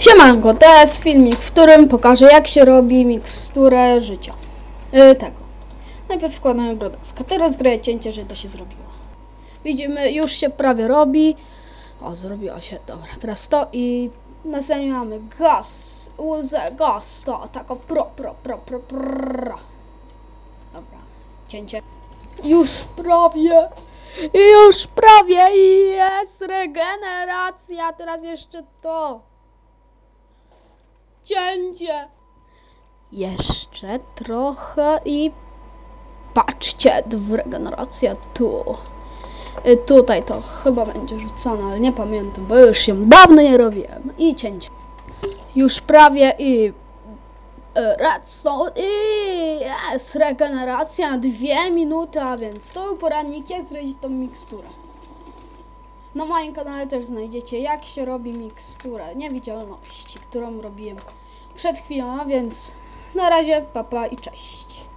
Siemanko, to jest filmik, w którym pokażę jak się robi miksturę życia. Yy, tego. Najpierw wkładamy brodawkę, teraz zrobię cięcie, że to się zrobiło. Widzimy, już się prawie robi. O, zrobiło się, dobra, teraz to i następnie mamy gaz, łzę, gaz, to, tako pro, pro, pro, pro, pro. Dobra, cięcie. Już prawie, już prawie i jest regeneracja, teraz jeszcze to. Cięcie. Jeszcze trochę i patrzcie, regeneracja tu. Y, Tutaj to chyba będzie rzucone, ale nie pamiętam, bo już ją dawno nie robiłem. I cięcie. Już prawie i y, redstone i jest regeneracja dwie minuty, a więc to był poradnik jak zrobić tą miksturę. Na moim kanale też znajdziecie jak się robi miksturę niewidzialności, którą robiłem przed chwilą, a więc na razie papa i cześć.